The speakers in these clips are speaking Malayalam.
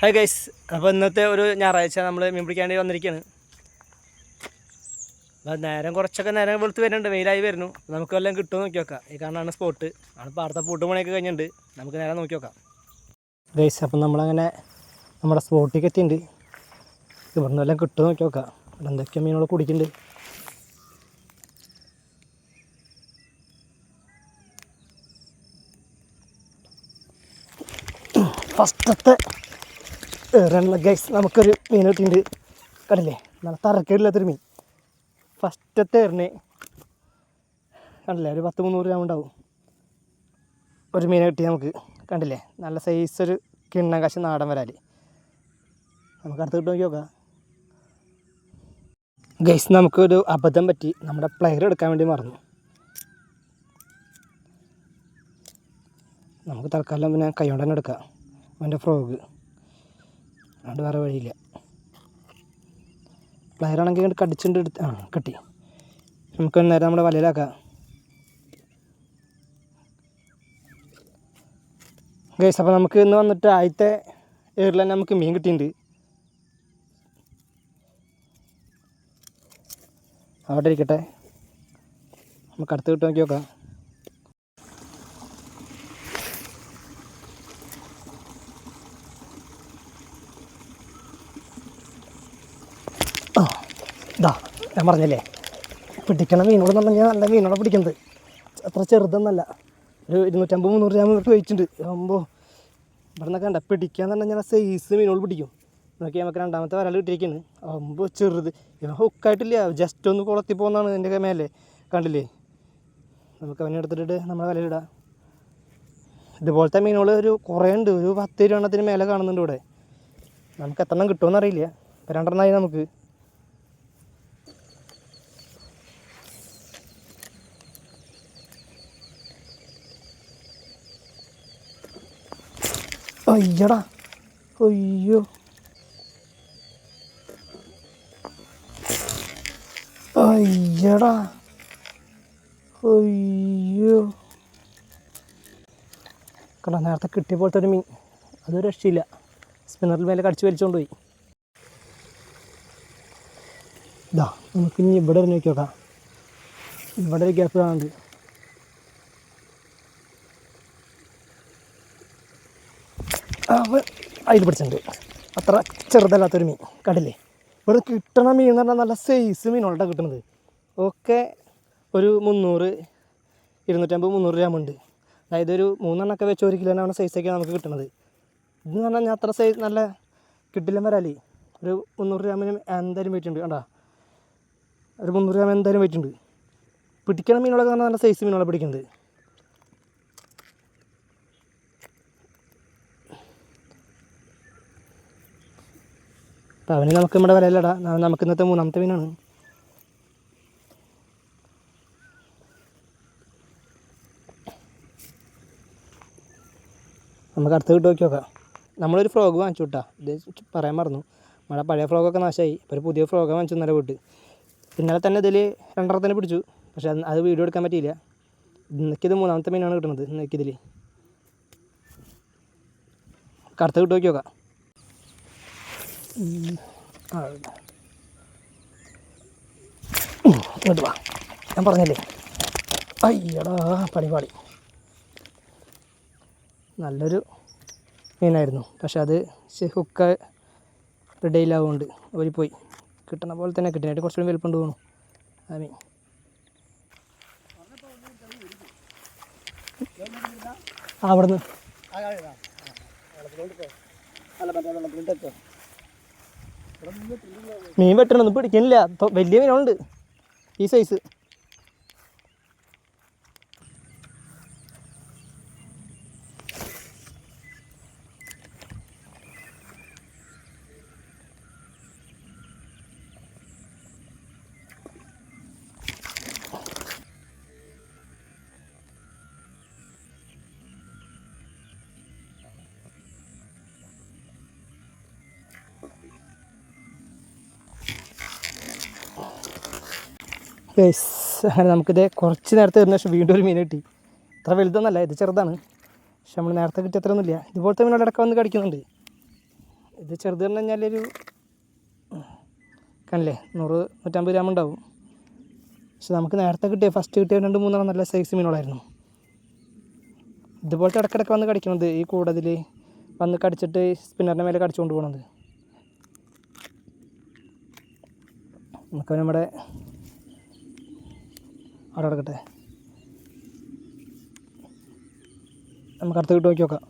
ഹായ് ഗൈസ് അപ്പോൾ ഇന്നത്തെ ഒരു ഞായറാഴ്ച നമ്മൾ മീൻ പിടിക്കാൻ വേണ്ടി വന്നിരിക്കുകയാണ് അപ്പോൾ നേരം കുറച്ചൊക്കെ നേരം വെളുത്ത് വരുന്നുണ്ട് വെയിലായി വരുന്നു. നമുക്ക് വല്ലതും കിട്ടുമോ നോക്കി നോക്കാം. ഈ കാണാണ് സ്പോട്ട് ആണ് പാടത്തെ പൂട്ട് പണിയൊക്കെ കഴിഞ്ഞിട്ടുണ്ട്. നമുക്ക് നേരം നോക്കി നോക്കാം. ഗൈസ് അപ്പം നമ്മളങ്ങനെ നമ്മുടെ സ്പോട്ടിലേക്ക് എത്തിയിട്ടുണ്ട്. ഇവിടുന്ന് വല്ലതും കിട്ടുമോ നോക്കി നോക്കാം. ഇവിടെ എന്തൊക്കെ മീനുകൾ കുടിക്കുന്നുണ്ട്. ഫസ്റ്റത്തെ ഏറെയുള്ള ഗൈസ് നമുക്കൊരു മീൻ കിട്ടിയിട്ടുണ്ട്. കണ്ടില്ലേ? നല്ല തറക്കേടില്ലാത്തൊരു മീൻ. ഫസ്റ്റത്തെ ഏറിന് കണ്ടില്ലേ? ഒരു പത്ത് മുന്നൂറ് ഗ്രാം ഉണ്ടാവും. ഒരു മീനെ കിട്ടി നമുക്ക്. കണ്ടില്ലേ? നല്ല സൈസ് ഒരു കിണ്ണം കാശ് നാടൻ വരാൽ നമുക്ക് അടുത്ത് കിട്ടും നോക്കി നോക്കാം. ഗൈസ് നമുക്കൊരു അബദ്ധം പറ്റി. നമ്മുടെ പ്ലെയർ എടുക്കാൻ വേണ്ടി മറന്നു. നമുക്ക് തൽക്കാലം പിന്നെ കൈ കൊണ്ട് തന്നെ എടുക്കാം. അവന്റെ ഫ്രോഗ് അതുകൊണ്ട് വേറെ വഴിയില്ല. പ്ലെയറാണെങ്കിൽ ഇങ്ങോട്ട് കടിച്ചിട്ട് എടുത്ത് ആ കിട്ടി. നമുക്ക് നേരെ നമ്മുടെ വലയിലാക്കാം. ഗൈസ് അപ്പോൾ നമുക്ക് ഇന്ന് വന്നിട്ട് ആദ്യത്തെ ഏറിൽ തന്നെ നമുക്ക് മീൻ കിട്ടിയിട്ടുണ്ട് അവിടെ ഇരിക്കട്ടെ. നമുക്ക് അടുത്ത് കിട്ടും നോക്കി നോക്കാം ആ ഇതാ ഞാൻ പറഞ്ഞല്ലേ? പിടിക്കണ മീനുകളെന്നുണ്ടെങ്കിൽ നല്ല മീനോടെ പിടിക്കുന്നത് അത്ര ചെറുതൊന്നല്ല. ഒരു ഇരുന്നൂറ്റമ്പത് മുന്നൂറ് ഗ്രാം ഇവർക്ക് വെച്ചിട്ടുണ്ട് ആകുമ്പോൾ ഇവിടെ നിന്നൊക്കെ കണ്ട? പറഞ്ഞാൽ സൈസ് മീനോട് പിടിക്കും. നോക്കി നമുക്ക് രണ്ടാമത്തെ വരാൽ കിട്ടിയിരിക്കുന്നത് ആകുമ്പോൾ ചെറുത്. ഇവൻ ഹുക്കായിട്ടില്ല ജസ്റ്റ് ഒന്ന് കുളത്തി പോകുന്നതാണ് എന്റെ മേലെ. കണ്ടില്ലേ? നമുക്ക് അവനെ എടുത്തിട്ട് നമ്മളെ വലയിലിടാം ഇതുപോലത്തെ മീനുകൾ ഒരു കുറേ ഉണ്ട്. ഒരു പത്ത് ഇരുപതെണ്ണത്തിന് മേലെ കാണുന്നുണ്ട് ഇവിടെ. നമുക്ക് എത്ര എണ്ണം കിട്ടുമെന്നറിയില്ല ഇപ്പം രണ്ടെണ്ണമായി നമുക്ക്. അയ്യടാ. അയ്യോ. അയ്യടാ. അയ്യോ. കണ്ട നേരത്തെ കിട്ടിയ പോലത്തെ ഒരു മീൻ. അതൊരു രക്ഷയില്ല. സ്പിന്നറിൽ മേലെ കടിച്ച് വലിച്ചുകൊണ്ട് പോയി. ഇതാ നമുക്ക് ഇനി ഇവിടെ നോക്കി നോക്കാം. ഇവിടെ ഒരു ഗ്യാപ്പ് കാണുന്നുണ്ട് അവൻ അതിൽ പിടിച്ചിട്ടുണ്ട്. അത്ര ചെറുതല്ലാത്തൊരു മീൻ. കണ്ടില്ലേ? ഇവിടെ കിട്ടണ മീൻ എന്ന് പറഞ്ഞാൽ നല്ല സൈസ് മീനുകളുടെ കിട്ടുന്നത് ഒക്കെ ഒരു മുന്നൂറ് ഇരുന്നൂറ്റമ്പത് മുന്നൂറ് ഗ്രാം ഉണ്ട്. അതായത് ഒരു മൂന്നെണ്ണമൊക്കെ വെച്ച് ഒരു കിലോനാണ് സൈസൊക്കെ നമുക്ക് കിട്ടുന്നത് ഇത് എന്ന് പറഞ്ഞാൽ ഞാൻ അത്ര സൈസ് നല്ല കിട്ടില്ല വരാലേ ഒരു മുന്നൂറ് ഗ്രാമിന് എന്തായാലും വെയിറ്റ് കണ്ടാ? ഒരു മുന്നൂറ് ഗ്രാം എന്തായാലും ഉണ്ട്. പിടിക്കണ മീനുകളൊക്കെ നല്ല സൈസ് മീനുകളെ പിടിക്കുന്നത് അപ്പോൾ അവന് നമുക്ക് നമ്മുടെ വിലയിലിടാം. നമുക്ക് ഇന്നത്തെ മൂന്നാമത്തെ മീനാണ്. നമുക്ക് അടുത്ത് കിട്ടി നോക്കി നോക്കാം. നമ്മളൊരു ഫ്രോഗ് വാങ്ങിച്ചു വിട്ടാ ഇത് പറയാൻ മറന്നു. നമ്മുടെ പഴയ ഫ്രോഗൊക്കെ നാശമായി ഇപ്പോൾ ഒരു പുതിയ ഫ്രോഗ് വാങ്ങിച്ചു ഇന്നലെ വിട്ട് ഇന്നലെ തന്നെ ഇതിൽ രണ്ടെണ്ണത്തിന് പിടിച്ചു. പക്ഷേ അത് വീഡിയോ എടുക്കാൻ പറ്റിയില്ല. ഇന്നേക്കിത് മൂന്നാമത്തെ മീനാണ് കിട്ടുന്നത്. ഇന്നേക്കിതിൽ അടുത്ത് കിട്ടി നോക്കി നോക്കാം. ഇങ്ങോട്ട് വാ ഞാൻ പറഞ്ഞല്ലേ അയ്യടാ പണിപാടി നല്ലൊരു മീനായിരുന്നു പക്ഷെ അത് ഹുക്ക റെഡിയിലാവുകൊണ്ട് അവർ പോയി കിട്ടണ പോലെ തന്നെ കിട്ടിനായിട്ട് കുറച്ചുകൂടി വലുപ്പമുണ്ട് തോന്നുന്നു ആ മീൻ അവിടുന്ന് മീൻ വെട്ടണൊന്നും പിടിക്കണില്ല. തൊ- വലിയ മീനുണ്ട് ഈ സൈസ് ഗൈസ് അങ്ങനെ നമുക്കിത് കുറച്ച് നേരത്തെ വരുന്ന ശേഷം വീണ്ടും ഒരു മീൻ കിട്ടി. അത്ര വലുതൊന്നല്ല ഇത് ചെറുതാണ്. പക്ഷെ നമ്മൾ നേരത്തെ കിട്ടിയ അത്ര ഒന്നുമില്ല ഇതുപോലത്തെ മീനോട് ഇടയ്ക്ക് വന്ന് കടിക്കുന്നുണ്ട്. ഇത് ചെറുത് എന്ന് കഴിഞ്ഞാൽ ഒരു കണ്ടില്ലേ? നൂറ് നൂറ്റമ്പത് ഗ്രാം ഉണ്ടാവും. പക്ഷെ നമുക്ക് നേരത്തെ കിട്ടിയ ഫസ്റ്റ് കിട്ടിയ രണ്ട് മൂന്നെണ്ണം നല്ല സൈസ് മീനുകളായിരുന്നു ഇതുപോലത്തെ ഇടയ്ക്കിടയ്ക്ക് വന്ന് കടിക്കുന്നത് ഈ കൂടുതൽ വന്ന് കടിച്ചിട്ട് സ്പിന്നറിന്റെ മേലെ കടിച്ചുകൊണ്ട് പോകണത് നമുക്ക് നമ്മുടെ അവിടെ കിടക്കട്ടെ. നമുക്ക് അടുത്ത് കിട്ടും നോക്കി നോക്കാം.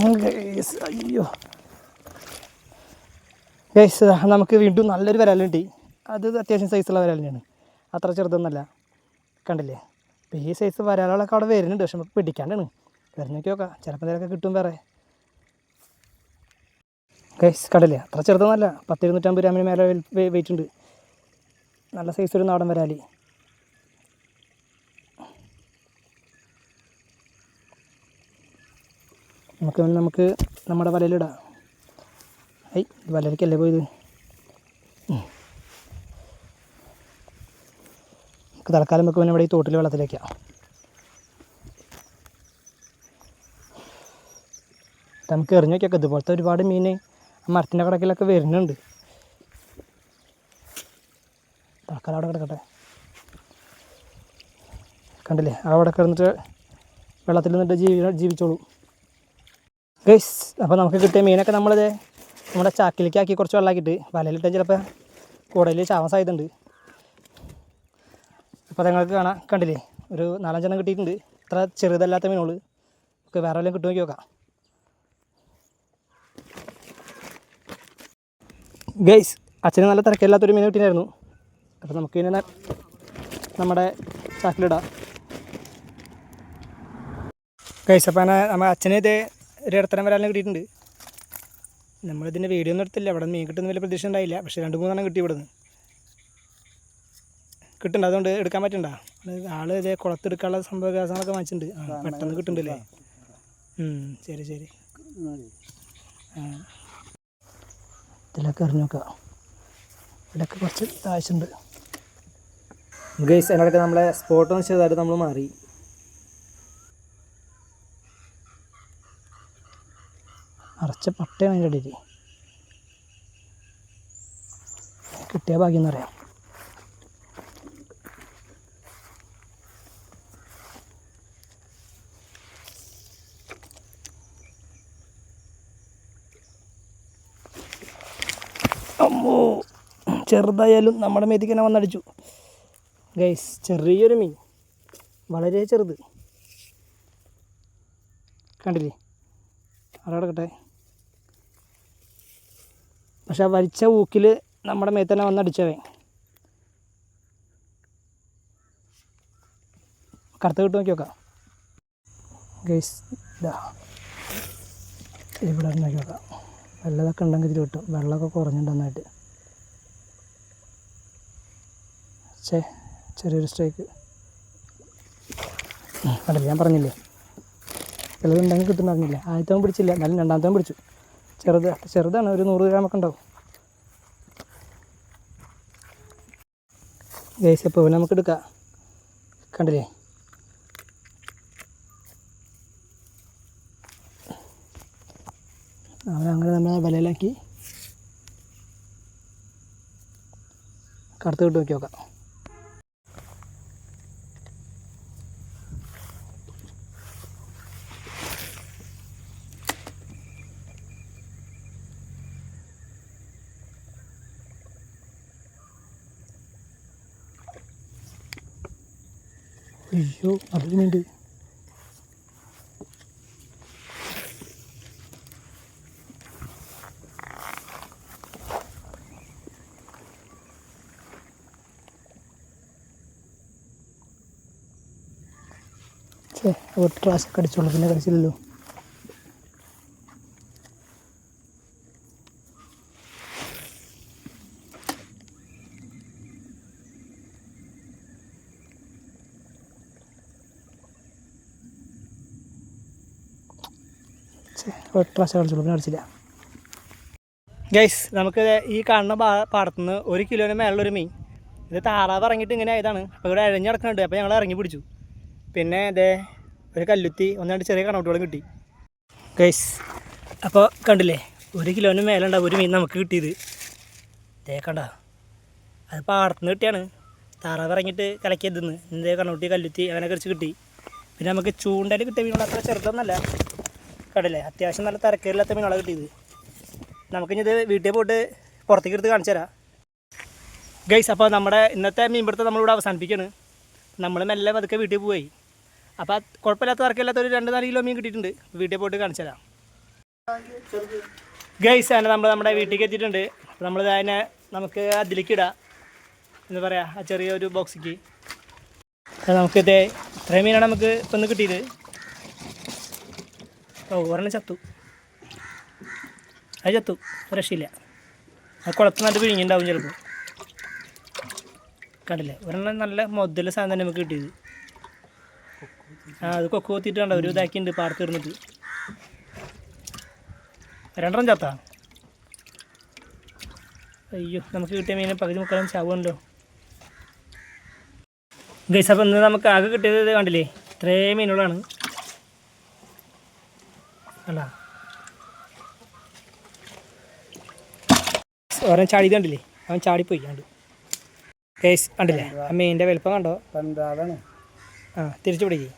ഗൈസ് അയ്യോ. ഗൈസ് നമുക്ക് വീണ്ടും നല്ലൊരു വരാലുണ്ട് അത് അത്യാവശ്യം സൈസുള്ള വരാലിനാണ് അത്ര ചെറുതൊന്നല്ല. കണ്ടില്ലേ? അപ്പോൾ ഈ സൈസ് വരാലുകളൊക്കെ അവിടെ വരുന്നുണ്ട് പക്ഷെ നമുക്ക് പിടിക്കാണ്ടാണ്. വരുന്നൊക്കെ നോക്കാം ചിലപ്പോൾ എന്തെങ്കിലുമൊക്കെ കിട്ടും വേറെ. ഗൈസ് കണ്ടില്ലേ? അത്ര ചെറുതൊന്നല്ല. പത്തിരുന്നൂറ്റമ്പത് ഗ്രാമിന് മേലെ വെയിറ്റ് ഉണ്ട്. നല്ല സൈസ് ഒരു നാടൻ വരാലി. നമുക്ക് നമുക്ക് നമ്മുടെ വലയിലിടാം. ഐ വലയിലേക്കല്ലേ പോയത്. നമുക്ക് തൽക്കാലം നമുക്ക് ഇവിടെ ഈ തോട്ടിൽ വെള്ളത്തിലേക്കാം നമുക്ക് എറിഞ്ഞു നോക്കിയൊക്കെ ഇതുപോലത്തെ ഒരുപാട് മീൻ മരത്തിന്റെ കടക്കിലൊക്കെ വരുന്നുണ്ട്. തൽക്കാലം അവിടെ കിടക്കട്ടെ. കണ്ടില്ലേ? അവിടെ കിടന്നിട്ട് വെള്ളത്തിൽ നിന്നിട്ട് ജീവി ജീവിച്ചോളൂ. ഗൈസ് അപ്പോൾ നമുക്ക് കിട്ടിയ മീനൊക്കെ നമ്മളിത് നമ്മുടെ ചാക്കിലേക്ക് ആക്കി കുറച്ച് വെള്ളമാക്കിയിട്ട് വലയിലിട്ട് ചിലപ്പോൾ കൂടുതൽ ചാവാൻ സാധ്യതയുണ്ട്. അപ്പോൾ നിങ്ങൾക്ക് കാണാൻ കണ്ടില്ലേ? ഒരു നാലഞ്ചെണ്ണം കിട്ടിയിട്ടുണ്ട്. ഇത്ര ചെറുതല്ലാത്ത മീനുകൾ നമുക്ക് വേറെ വല്ലതും കിട്ടുമെങ്കിൽ നോക്കാം ഗൈസ് അച്ഛന് നല്ല തിരക്കില്ലാത്തൊരു മീൻ കിട്ടിയായിരുന്നു അപ്പോൾ നമുക്ക് ഇതിനെ നമ്മുടെ ചാക്കിലിടാം. ഗൈസ് അപ്പോൾ അങ്ങനെ നമ്മുടെ അച്ഛനെ ഇത് ഒരു ഇടത്തരം വരാനും കിട്ടിയിട്ടുണ്ട്. നമ്മളിതിന്റെ വീഡിയോ ഒന്നും എടുത്തില്ല. അവിടെ മീൻ കിട്ടുന്ന വലിയ പ്രതീക്ഷ ഉണ്ടായില്ല. പക്ഷേ രണ്ട് മൂന്നെണ്ണം കിട്ടി ഇവിടുന്ന്. കിട്ടുന്നുണ്ട്. അതുകൊണ്ട് എടുക്കാൻ പറ്റണ്ട? ആൾ ഇതേ കുളത്തെടുക്കാനുള്ള സംഭവ വികാസങ്ങളൊക്കെ വാങ്ങിച്ചിട്ടുണ്ട് പെട്ടെന്ന് കിട്ടുന്നുണ്ടല്ലേ? ഉം, ശരി ശരി. ഇതിലൊക്കെ എറിഞ്ഞു നോക്കാം. ഇതിലൊക്കെ കുറച്ച് താഴ്ചയുണ്ട്. ഗൈസ് അതിനോടൊക്കെ നമ്മളെ സ്പോട്ട് ഒന്ന് ചെറുതായിട്ട് നമ്മൾ മാറി. അറച്ച പട്ടയാണ് അതിന്റെ ഇടയിൽ. കിട്ടിയ ഭാഗ്യം എന്ന് പറയാം. അമ്മോ ചെറുതായാലും നമ്മുടെ മേത്തേക്ക് തന്നെ വന്നടിച്ചു. ഗൈസ് ചെറിയൊരു മീൻ. വളരെ ചെറുത്. കണ്ടില്ലേ? അവിടെ കിടക്കട്ടെ പക്ഷെ ആ വലിച്ച ഊക്കിൽ നമ്മുടെ മേത്ത് തന്നെ വന്നടിച്ചവൻ. കറുത്ത കിട്ടും നോക്കി ഇവിടെ നോക്കി നോക്കാം. വെള്ളമൊക്കെ ഉണ്ടെങ്കിൽ ഇതിൽ കിട്ടും വെള്ളമൊക്കെ കുറഞ്ഞിട്ടുണ്ടെന്നായിട്ട് ചേ ചെറിയൊരു സ്ട്രൈക്ക് കണ്ടില്ല? ഞാൻ പറഞ്ഞില്ലേ? ചിലതുണ്ടെങ്കിൽ കിട്ടുന്ന പറഞ്ഞില്ലേ ആദ്യത്തവൻ പിടിച്ചില്ല. എന്നാലും രണ്ടാമത്തവൻ പിടിച്ചു. ചെറുത് ചെറുതാണ്. ഒരു നൂറ് ഗ്രാമൊക്കെ ഉണ്ടാവും. ഗൈസ് അപ്പോൾ ഇവനെ നമുക്ക് എടുക്കാം. കണ്ടില്ലേ? അവനങ്ങനെ നമ്മൾ വിലയിലാക്കി കറുത്ത് കിട്ടും നോക്കി നോക്കാം. അയ്യോ അത് മീനുണ്ട് ഒരു പ്രാവശ്യം കടിച്ചോളൂ പിന്നെ കടിച്ചില്ലല്ലോ. ഛേ ഒരു പ്രാവശ്യം കടിച്ചോളൂ പിന്നെ അടിച്ചില്ല ഗൈസ് നമുക്ക് ഈ കാണുന്ന പാ പാടത്തുനിന്ന് ഒരു കിലോന് മേലുള്ളൊരു മീൻ. ഇത് താറാവ് ഇറങ്ങിയിട്ട് ഇങ്ങനെ ആയതാണ് അപ്പോൾ ഇവിടെ അഴഞ്ഞ് കിടക്കുന്നുണ്ട് അപ്പോൾ ഞങ്ങൾ ഇറങ്ങി പിടിച്ചു. പിന്നെ ഇതേ ഒരു കല്ലുത്തി ഒന്നായിട്ട് ചെറിയ കണവട്ടുകളും കിട്ടി. ഗൈസ് അപ്പോൾ കണ്ടില്ലേ? ഒരു കിലോന് മേലുണ്ടാവും ഒരു മീൻ നമുക്ക് കിട്ടിയത്. ഇതേ കണ്ട. അത് പാടത്തുനിന്ന് കിട്ടിയാണ്. താറാവ് ഇറങ്ങിയിട്ട് കലക്കിയതെന്ന് എന്തേ കണവട്ടി കല്ലുത്തി അങ്ങനെ കുറച്ച് കിട്ടി. പിന്നെ നമുക്ക് ചൂണ്ടയിൽ കിട്ടിയ മീനുകൾ അത്ര ചെറുതൊന്നല്ല. കണ്ടില്ലേ അത്യാവശ്യം നല്ല തിരക്കേറില്ലാത്ത മീനുകളാണ് കിട്ടിയത്. നമുക്കിനി ഇത് വീട്ടിൽ പോയിട്ട് പുറത്തേക്ക് എടുത്ത് കാണിച്ചു തരാം. ഗൈസ് അപ്പോൾ നമ്മുടെ ഇന്നത്തെ മീൻപിടുത്തം നമ്മളിവിടെ അവസാനിപ്പിക്കുകയാണ്. നമ്മൾ മെല്ലെ പതുക്കെ വീട്ടിൽ പോയി അപ്പോൾ കുഴപ്പമില്ലാത്ത തർക്കമില്ലാത്ത ഒരു രണ്ട് നാല് കിലോ മീൻ കിട്ടിയിട്ടുണ്ട്. വീട്ടിൽ പോയിട്ട് കാണിച്ചു തരാം. ഗൈസ് ആണ് നമ്മൾ നമ്മുടെ വീട്ടിലേക്ക് എത്തിയിട്ടുണ്ട്. അപ്പോൾ നമ്മൾ അതിനെ നമുക്ക് അതിലേക്ക് ഇടാം. എന്താ പറയുക ആ ചെറിയൊരു ബോക്സിക്ക് നമുക്ക് ഇത്രയും മീനാണ് നമുക്ക് ഇപ്പം കിട്ടിയത്. ഓ ഒരെണ്ണം ചത്തു. അത് ചത്തു. രക്ഷയില്ല. ആ കുളത്ത് നല്ല പിഴിഞ്ഞിണ്ടാവും ചിലപ്പോൾ. കണ്ടില്ലേ? ഒരെണ്ണം നല്ല മുതൽ സാധനം തന്നെ നമുക്ക് കിട്ടിയത്. ആ അത് കൊക്ക് കൊത്തിയിട്ട് കണ്ടോ ഒരു ഇതാക്കിയിട്ടുണ്ട് പാടത്ത് ഇടുന്നത് രണ്ടെണ്ണം ചത്താ? അയ്യോ നമുക്ക് കിട്ടിയ മീനെ പകുതി മുക്കാലും ചാവുമല്ലോ ഗൈസ് അപ്പം ഇന്ന് നമുക്ക് ആകെ കിട്ടിയത് കണ്ടില്ലേ? ഇത്രയും മീനുകളാണ്. അല്ല. ഓരോ ചാടി കണ്ടില്ലേ? അവൻ ചാടിപ്പോയി കണ്ടു. കേസ് കണ്ടില്ലേ? ആ മീനിന്റെ വലുപ്പം കണ്ടോ? ആ തിരിച്ചു പിടിക്കേ.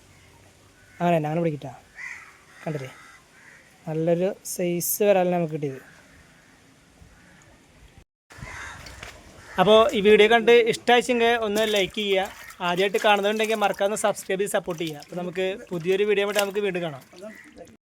അങ്ങനെ തന്നെ അങ്ങനെ പിടിക്കട്ടാ. കണ്ടില്ലേ? നല്ലൊരു സൈസ് വരാലാണ് നമുക്ക് കിട്ടിയത്. അപ്പോൾ ഈ വീഡിയോ കണ്ട് ഇഷ്ടമായിച്ചെങ്കിൽ ഒന്ന് ലൈക്ക് ചെയ്യുക. ആദ്യമായിട്ട് കാണുന്നുണ്ടെങ്കിൽ മറക്കാതെ സബ്സ്ക്രൈബ് ചെയ്ത് സപ്പോർട്ട് ചെയ്യുക. അപ്പോൾ നമുക്ക് പുതിയൊരു വീഡിയോ ആയിട്ട് നമുക്ക് വീണ്ടും കാണാം.